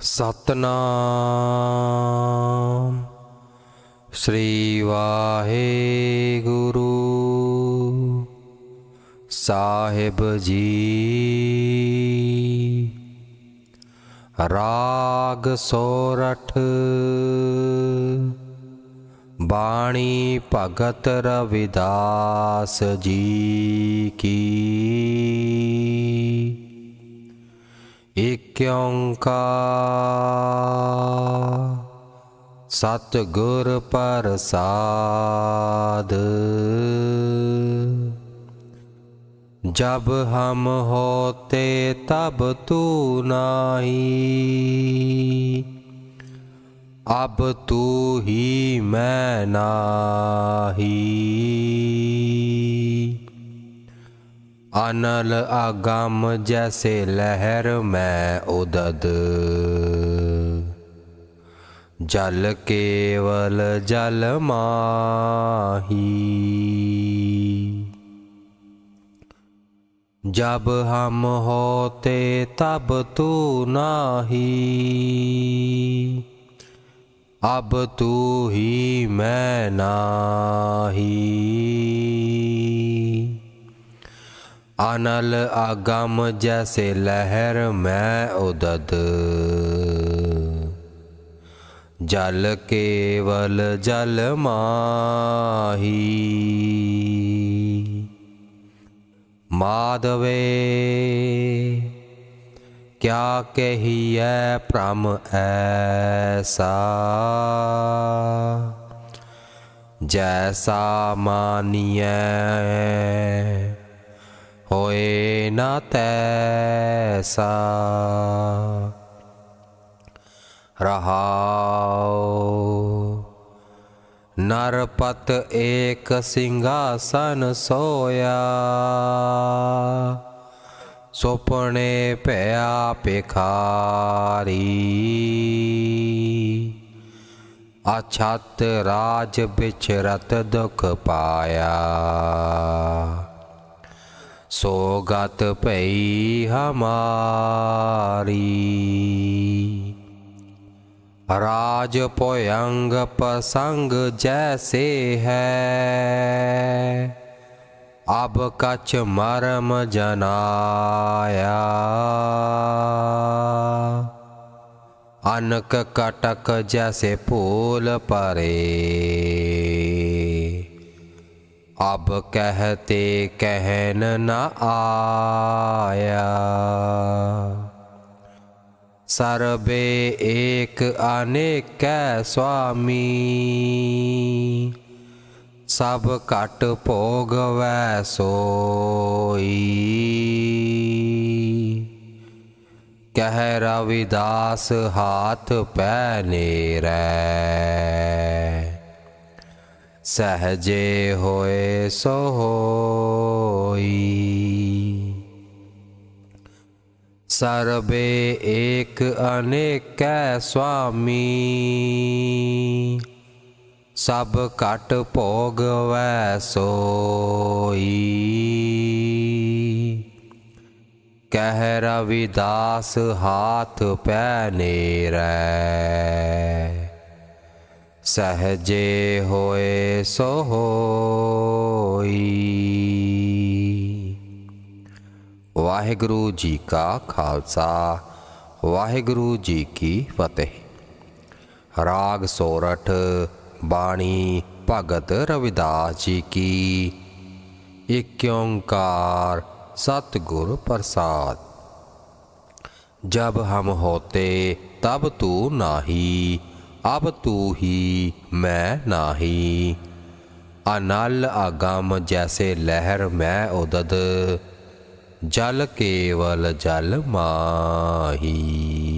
ਸਤਨਾਮ। ਸ੍ਰੀ ਵਾਹਿਗੁਰੂ। ਸਾਹਿਬ ਜੀ। ਰਾਗ ਸੋਰਠ। ਬਾਣੀ ਭਗਤ ਰਵਿਦਾਸ ਜੀ ਕੀ। ਏਕ ਓੰਕਾਰ ਸਤ ਗੁਰ ਪ੍ਰਸਾਦ। ਜਬ ਹਮ ਹੋਤੇ ਤਬ ਤੂ ਨਾਹੀ। ਅਬ ਤੂ ਹੀ ਮੈਂ ਨਾਹੀ। अनल आगम जैसे लहर में उदद जल केवल जल माही जब हम होते तब तू नाही अब तू ही मैं नाही अनल अगम जैसे लहर मैं उदत जल केवल जल माही माधवे क्या कहिए प्रम ऐसा जैसा मानिए ਹੋਏ ਨਾ ਤੈਸਾ। ਰਹਾਉ। ਨਰਪਤ ਏਕ ਸਿੰਘਾਸਨ ਸੋਇਆ। ਸੁਪਨੇ ਭਇਆ ਭਿਖਾਰੀ। ਅਛਤ ਰਾਜ ਵਿਚਰਤ ਦੁਖ ਪਾਇਆ। सोगत पई हमारी। राज पोयंग पसंग जैसे है। अब कच मरम जनाया। अनक कटक जैसे फूल परे। अब कहते कहन न आया सर्वे एक अनेक स्वामी सब कट भोग सोई कह रविदास हाथ पहने रे ਸਹਜੇ ਹੋਏ ਸੋ ਹੋਈ ਸਰਬੇ ਏਕ ਅਨੇਕੈ ਸੁਆਮੀ। ਸਭ ਘਟ ਭੋਗਵੈ ਸੋਈ। ਕਹਿ ਰਵਿਦਾਸ ਹਾਥ ਪੈ ਨੇਰੈ। ਸਹਜੇ ਹੋਏ ਸੋ ਹੋਈ ਵਾਹਿਗੁਰੂ ਜੀ ਕਾ ਖਾਲਸਾ ਵਾਹਿਗੁਰੂ ਜੀ ਕੀ ਫਤਿਹ ਰਾਗ ਸੋਰਠ ਬਾਣੀ ਭਗਤ ਰਵਿਦਾਸ ਜੀ ਕੀ ਏਕ ਓੰਕਾਰ ਸਤਿਗੁਰ ਪ੍ਰਸਾਦ जब हम होते तब तू नाही ਅਬ ਤੂ ਹੀ ਮੈਂ ਨਾਹੀ। ਅਨਲ ਆਗਮ ਜੈਸੇ ਲਹਿਰ ਮੈਂ ਉਦਦ, ਜਲ ਕੇਵਲ ਜਲ ਮਾਹੀ।